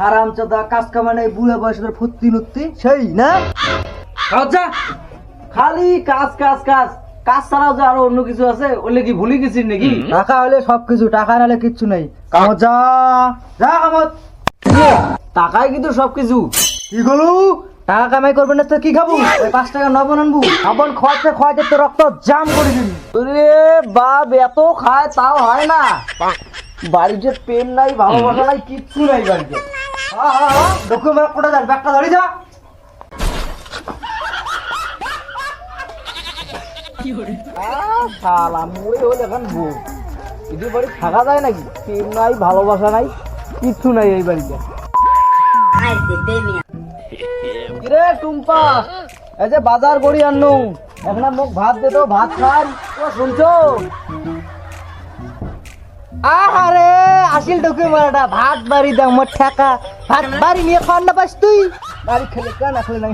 হারাম চাদা কাজ কামানে বুড়া বয়সের ফুত্তি নুত্তি সেই না? আচ্ছা খালি কাজ কাজ কাজ। কাজ ছাড়াও যে আরও অন্য কিছু আছে ওলে কি ভুলে গেছিস নাকি? টাকা হলে সবকিছু টাকা নাহলে কিচ্ছু নেই। কামত যা যা কামত। টাকাই কিন্তু সবকিছু। কি গলু? টাকা কামাই করবে না তো কি খাব? ওই পাঁচ টাকা নবন আনব। আবন খোয়াতে খোয়াতে তো রক্ত জাম করে দিবি। রে বাপ এত খায় তাও হয় না। বাড়িতে প্রেম নাই ভালোবাসা নাই কিচ্ছু নাই বাড়িতে। ডকুমেন্ট কোটা যান ব্যাগটা ধরে যা। শালা মরে হলে এখন বউ। এদের বাড়ি থাকা যায় নাকি? প্রেম নাই ভালোবাসা নাই কিচ্ছু নাই এই বাড়িতে। কিরে টুম্পা, এই যে বাজার করি আনু এখন মোক ভাত দে তো, ভাত খান শুনছো? আসিল ডকুমেন্টটা ভাত বাড়ি দাও ভাত বাড়ি নিয়ে না পাস তুই? বাড়ি খেলে কেন আসলে নাই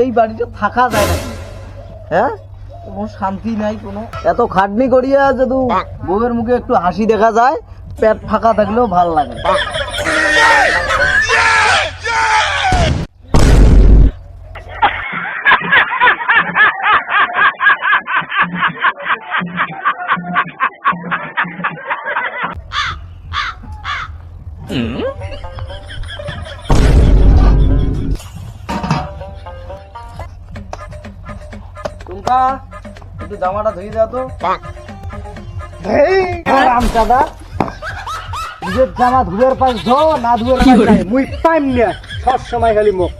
এই বাড়িতে থাকা যায় না হ্যাঁ কোনো শান্তি নাই, কোনো। এত খাটনি করিয়া যদি বউয়ের মুখে একটু হাসি দেখা যায়। পেট ফাঁকা থাকলেও ভালো লাগে। টুম্পা একটু জামাটা ধুয়ে দাও তো। রামচাদা নিজের জামা ধুয়ের পাশ ধো না ধুয়ের পাশ নাই। মুই পাইম না। সব সময় খালি মুখ।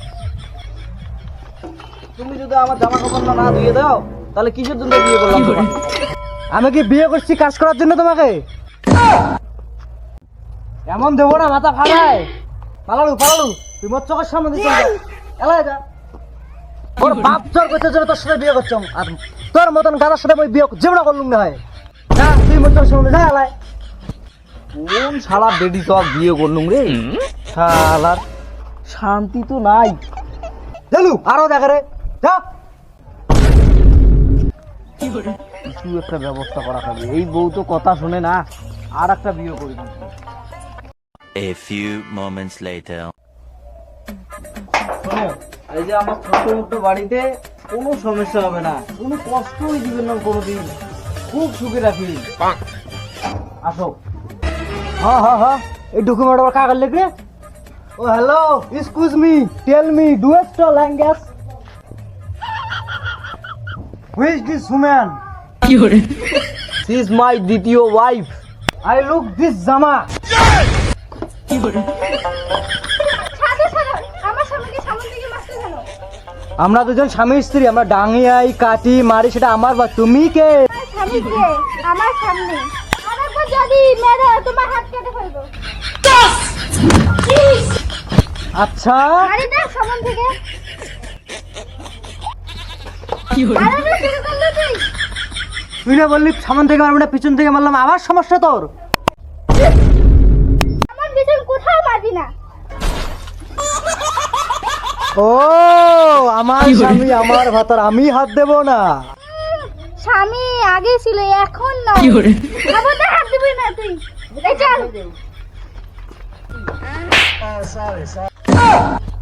তুমি যদি আমার জামা কাপড় না ধুয়ে দাও তাহলে কিসের জন্য বিয়ে করলাম আমি কি বিয়ে করছি কাজ করার জন্য তোমাকে? এমন দেবো না মাথা ফাড়ায় পালালু পালালু তুই মোর চোখের সামনে দিচ্ছ এলাই যা। ওর বাপ চোর করতে জন্য তোর সাথে বিয়ে করছ আর তোর মতন গাদার সাথে মই বিয়ে জীবন করলুম না হয়। যা তুই মোর চোখের সামনে যা। কোন শালা বেডি তো বিয়ে করলুম রে? শালার শান্তি তো নাই। জালু আরও দেখা রে। যা। কিছু একটা ব্যবস্থা করা হবে এই বউ তো কথা শুনে না আর একটা বিয়ে করি A few moments later. শোনো এই যে আমার ছোট মোটো বাড়িতে কোনো সমস্যা হবে না। কোনো কষ্টই দিবেন না কোনোদিন। খুব সুখে রাখি। আসো। হ্যাঁ হ্যাঁ হ্যাঁ এই ডকুমেন্ট আবার কাগজ লিখে ও hello excuse me tell me do এস্ট language which this woman she is my দ্বিতীয় ওয়াইফ আই লুক দিস জামা ছাদে ছাদে আমার দুজন স্বামী স্ত্রী আমরা ডাঙিয়াই কাটি মারি সেটা আমার বা তুমি কে? আমার সামনে যদি মেরে তোমার হাত কেটে ফেলব। আচ্ছা। আরে দেখ সামনে থেকে। আরে না শুরু করলি তুই। তুই না বললি সামন থেকে মারবো না পিছন থেকে মারলাম আবার সমস্যা তোর। আমার পিছন কোথাও মারবি না। ও আমার স্বামী আমার ভাতার আমি হাত দেব না। স্বামী আগে ছিল এখন না। খবরদার হাত দিবি না তুই। এই চল।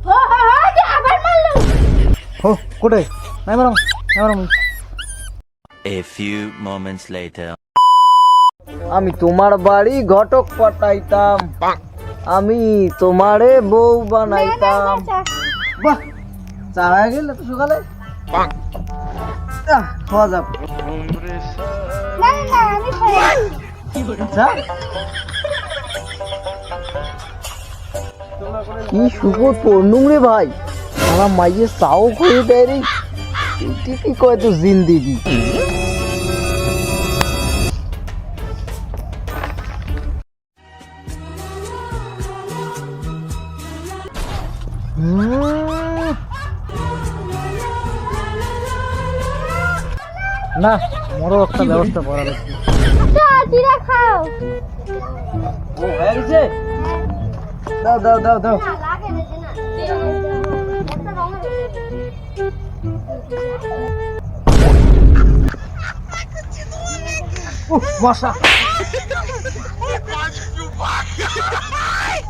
হো হো হো আবার মারলো। হো কোটে নাই মারাম নাই মারাম। A few moments later. আমি তোমার বাড়ি ঘটক পাঠাইতাম। আমি তোমারে বউ বানাইতাম। বাহ চা হয়ে তো সকালে। খাওয়া যাক। না না না আমি খাই। আচ্ছা কি সুখত পড়নুম রে ভাই। আমার মাইয়ে চাও করে দেয় রে। কি কয় তো জিন্দিগি? হুম। না বড় একটা ব্যবস্থা করা লাগবে। চিরা খাও। ও হয়ে গেছে? দাও দাও দাও দাও। মশা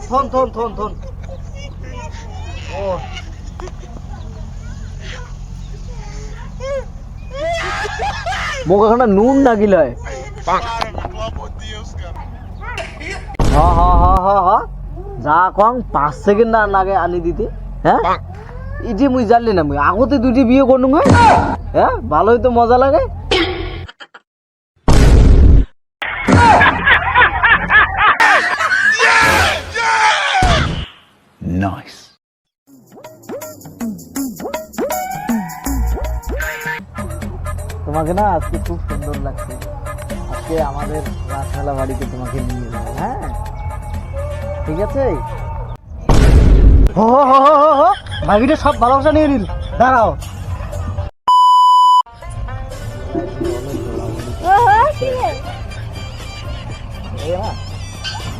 থন থন থন থন। ও মোক এখন নুন লাগিল হয় হ হ হ হ হ। যা কং পাঁচ সেকেন্ড না লাগে আনি দিতে হ্যাঁ? ইটি মুই জানলি না মুই আগতে দুটি বিয়ে করনু হ্যাঁ? ভালোই তো মজা লাগে। তোমাকে না আজকে খুব সুন্দর লাগছে আজকে আমাদের রাসমেলা বাড়িতে তোমাকে নিয়ে যাব হ্যাঁ ঠিক আছে হো হো হো সব ভালোবাসা নিয়ে নিল দাঁড়াও।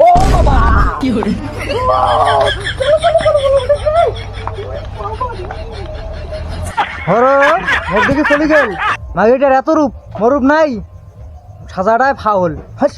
ও বাবা হরো দিকে চলে গেল মাগিটার এত রূপ মরূপ নাই। সাজাটায় ফাউল। হাস